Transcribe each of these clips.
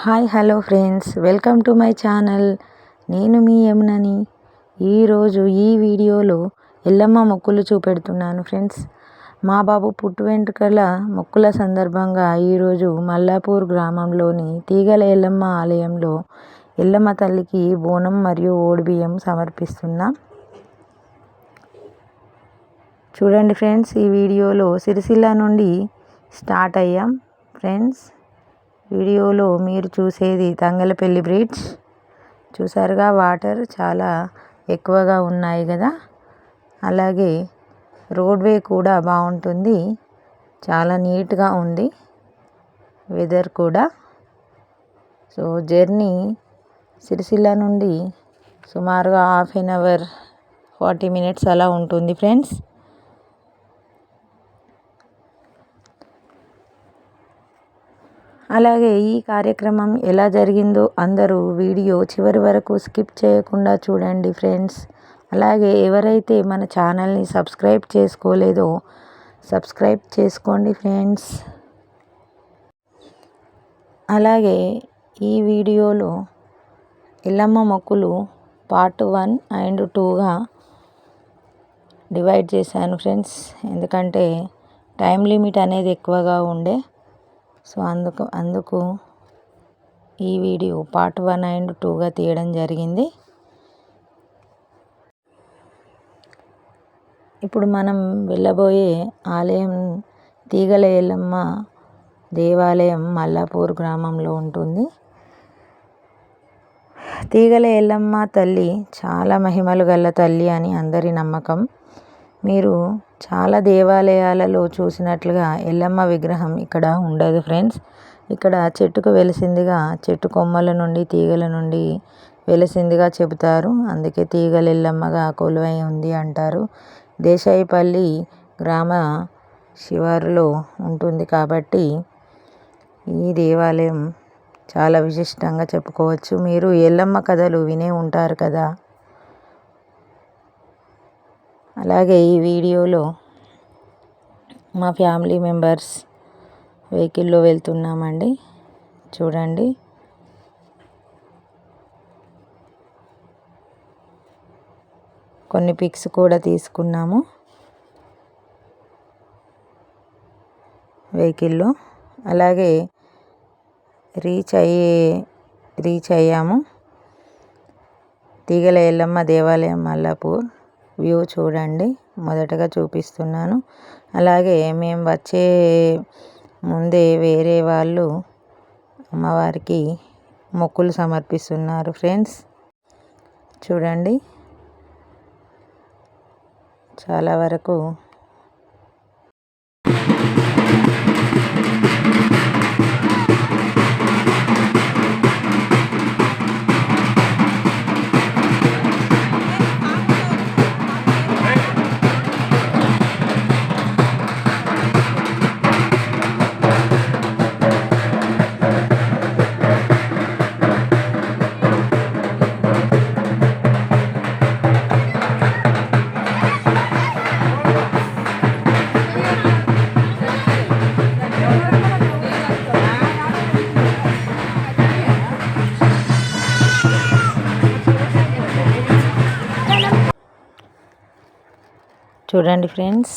Hi hello friends. Welcome to my channel. నేను మీ యమునని. ఈరోజు ఈ వీడియోలో ఎల్లమ్మ మొక్కులు చూపెడుతున్నాను ఫ్రెండ్స్. మా బాబు పుట్టు వెంట్రుకల మొక్కుల సందర్భంగా ఈరోజు మల్లాపూర్ గ్రామంలోని తీగల ఎల్లమ్మ ఆలయంలో ఎల్లమ్మ తల్లికి బోనం మరియు ఓడిబియ్యం సమర్పిస్తున్నాం. చూడండి ఫ్రెండ్స్ ఈ వీడియోలో సిరిసిల్ల నుండి స్టార్ట్ అయ్యాం ఫ్రెండ్స్. వీడియోలో మీరు చూసేది తంగలపల్లి బ్రిడ్జ్. చూసారుగా వాటర్ చాలా ఎక్కువగా ఉన్నాయి కదా? అలాగే రోడ్వే కూడా బాగుంటుంది. చాలా నీట్గా ఉంది. వెదర్ కూడా. సో జర్నీ సిరిసిల్ల నుండి సుమారుగా half an hour forty minutes అలా ఉంటుంది ఫ్రెండ్స్. అలాగే ఈ కార్యక్రమం ఎలా జరిగిందో అందరూ వీడియో చివరి వరకు స్కిప్ చేయకుండా చూడండి ఫ్రెండ్స్. అలాగే ఎవరైతే మన ఛానల్ని సబ్స్క్రైబ్ చేసుకోలేదో సబ్స్క్రైబ్ చేసుకోండి ఫ్రెండ్స్. అలాగే ఈ వీడియోలో ఎల్లమ్మ మొక్కులు పార్ట్ వన్ అండ్ టూగా డివైడ్ చేశాను ఫ్రెండ్స్. ఎందుకంటే టైం లిమిట్ అనేది ఎక్కువగా ఉండే సో అందుకు అందుకు ఈ వీడియో పార్ట్ వన్ అండ్ టూగా తీయడం జరిగింది. ఇప్పుడు మనం వెళ్ళబోయే ఆలయం తీగల ఎల్లమ్మ దేవాలయం మల్లాపూర్ గ్రామంలో ఉంటుంది. తీగల ఎల్లమ్మ తల్లి చాలా మహిమలు గల తల్లి అని అందరి నమ్మకం. మీరు చాలా దేవాలయాలలో చూసినట్లుగా ఎల్లమ్మ విగ్రహం ఇక్కడ ఉండదు ఫ్రెండ్స్. ఇక్కడ చెట్టుకు వెలిసిందిగా చెట్టు కొమ్మల నుండి తీగల నుండి వెలిసిందిగా చెబుతారు. అందుకే తీగల ఎల్లమ్మగా కొలువై ఉంది అంటారు. దేశాయిపల్లి గ్రామ శివారులో ఉంటుంది కాబట్టి ఈ దేవాలయం చాలా విశిష్టంగా చెప్పుకోవచ్చు. మీరు ఎల్లమ్మ కథలు వినే ఉంటారు కదా. అలాగే ఈ వీడియోలో మా ఫ్యామిలీ మెంబర్స్ వెహికల్లో వెళ్తున్నామండి. చూడండి. కొన్ని పిక్స్ కూడా తీసుకున్నాము వెహికల్లో. అలాగే రీచ్ అయ్యే రీచ్ అయ్యాము. తీగల ఎల్లమ్మ దేవాలయం మల్లాపూర్. వ్యూ చూడండి. మొదటగా చూపిస్తున్నాను. అలాగే మేము వచ్చే ముందే వేరే వాళ్ళు అమ్మవారికి మొక్కులు సమర్పిస్తున్నారు ఫ్రెండ్స్. చూడండి. చాలా వరకు చూడండి ఫ్రెండ్స్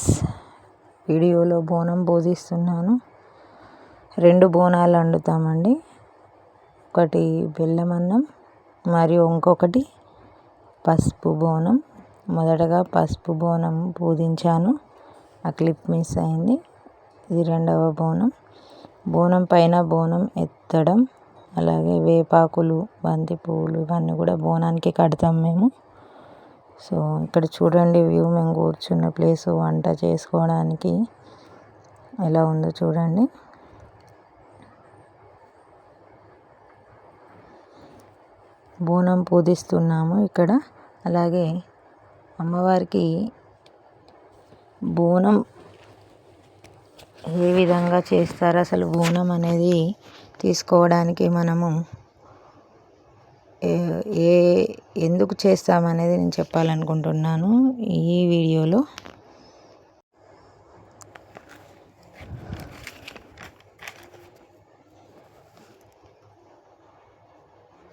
వీడియోలో బోనం బోధిస్తున్నాను. రెండు బోనాలు వండుతామండి ఒకటి బెల్లం అన్నం మరియు ఇంకొకటి పసుపు బోనం. మొదటగా పసుపు బోనం పూజించాను ఆ క్లిప్ మిస్ అయింది. ఇది రెండవ బోనం. బోనం పైన బోనం ఎత్తడం అలాగే వేపాకులు బంతి పువ్వులు ఇవన్నీ కూడా బోనానికి కడతాం మేము. సో ఇక్కడ చూడండి వ్యూ మేము కూర్చున్న ప్లేస్ వంట చేసుకోవడానికి ఎలా ఉందో చూడండి. బోనం పూజిస్తున్నాము ఇక్కడ. అలాగే అమ్మవారికి బోనం ఏ విధంగా చేస్తారు? అసలు బోనం అనేది తీసుకోవడానికి మనము ఏ ఎందుకు చేస్తామనేది నేను చెప్పాలనుకుంటున్నాను ఈ వీడియోలో.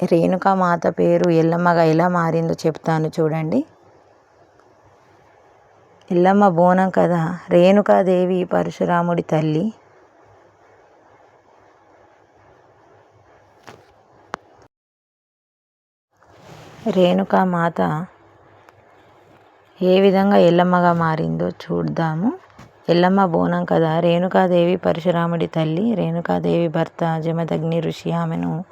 రేణుకామాత పేరు ఎల్లమ్మగా ఎలా మారిందో చెప్తాను చూడండి. ఎల్లమ్మ బోనం కదా. రేణుకాదేవి పరశురాముడి తల్లి. రేణుకామాత ఏ విధంగా ఎల్లమ్మగా మారిందో చూద్దాము. ఎల్లమ్మ బోనం కదా. రేణుకాదేవి పరశురాముడి తల్లి రేణుకాదేవి భర్త జమదగ్ని ఋషి ఆమెను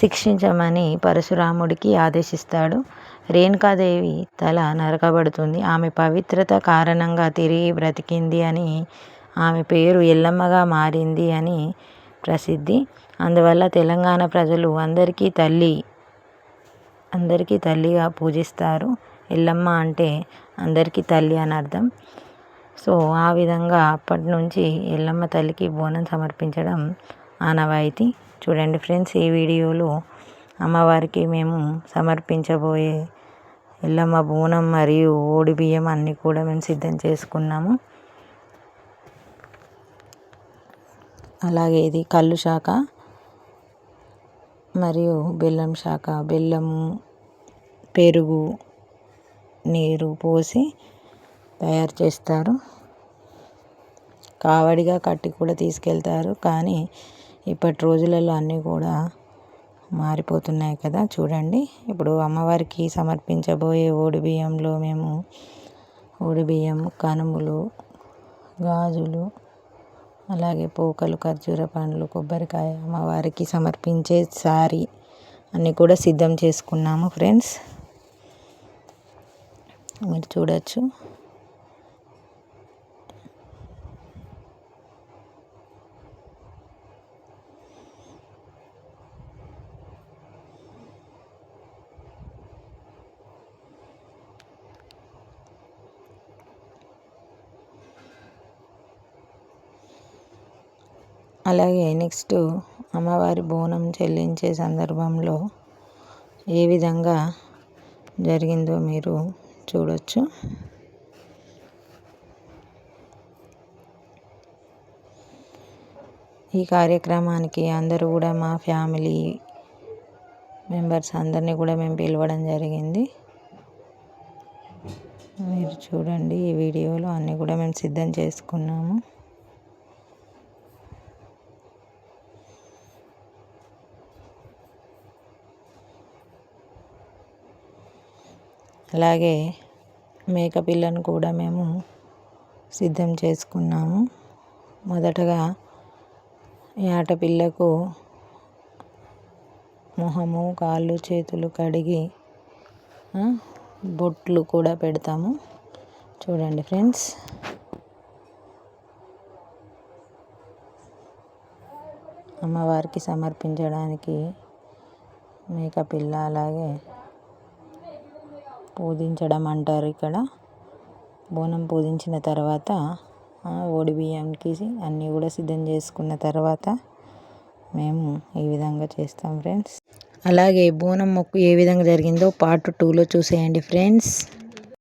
శిక్షించమని పరశురాముడికి ఆదేశిస్తాడు. రేణుకాదేవి తల నరకబడుతుంది. ఆమె పవిత్రత కారణంగా తిరిగి బ్రతికింది అని ఆమె పేరు ఎల్లమ్మగా మారింది అని ప్రసిద్ధి. అందువల్ల తెలంగాణ ప్రజలు అందరికీ తల్లి అందరికీ తల్లిగా పూజిస్తారు. ఎల్లమ్మ అంటే అందరికీ తల్లి అని అర్థం. సో ఆ విధంగా అప్పటి నుంచి ఎల్లమ్మ తల్లికి బోనం సమర్పించడం ఆనవాయితీ. చూడండి ఫ్రెండ్స్ ఈ వీడియోలో అమ్మవారికి మేము సమర్పించబోయే ఎల్లమ్మ బోనం మరియు ఓడి బియ్యం అన్నీ కూడా మేము సిద్ధం చేసుకున్నాము. అలాగే ఇది కళ్ళు శాఖ. మరియు బెల్లం శాఖ బెల్లము పెరుగు నీరు పోసి తయారు చేస్తారు. కావడిగా కట్టి కూడా తీసుకెళ్తారు. కానీ ఇప్పటి రోజులలో అన్నీ కూడా మారిపోతున్నాయి కదా. చూడండి. ఇప్పుడు అమ్మవారికి సమర్పించబోయే ఓడి బియ్యంలో మేము ఓడి బియ్యం కనుములు గాజులు అలాగే పోకలు ఖర్జూర పండ్లు కొబ్బరికాయ అమ్మవారికి సమర్పించే సారీ అన్నీ కూడా సిద్ధం చేసుకున్నాము ఫ్రెండ్స్. మీరు చూడొచ్చు. అలాగే నెక్స్ట్ అమ్మవారి బోనం చెల్లించే సందర్భంలో ఏ విధంగా జరిగిందో మీరు చూడొచ్చు. ఈ కార్యక్రమానికి అందరూ కూడా మా ఫ్యామిలీ మెంబర్స్ అందరినీ కూడా మేము పిలవడం జరిగింది. మీరు చూడండి ఈ వీడియోలో అన్నీ కూడా మేము సిద్ధం చేసుకున్నాము. అలాగే మేకపిల్లను కూడా మేము సిద్ధం చేసుకున్నాము. మొదటగా ఈ ఆటపిల్లకు మొహము కాళ్ళు చేతులు కడిగి బొట్లు కూడా పెడతాము. చూడండి ఫ్రెండ్స్. అమ్మవారికి సమర్పించడానికి మేకపిల్ల అలాగే పూజించడం అంటారు ఇక్కడ. బోనం పూజించిన తర్వాత ఓడి బియ్యంకి అన్నీ కూడా సిద్ధం చేసుకున్న తర్వాత మేము ఈ విధంగా చేస్తాం ఫ్రెండ్స్. అలాగే బోనం మొక్కు ఏ విధంగా జరిగిందో పార్ట్ టూలో చూసేయండి ఫ్రెండ్స్.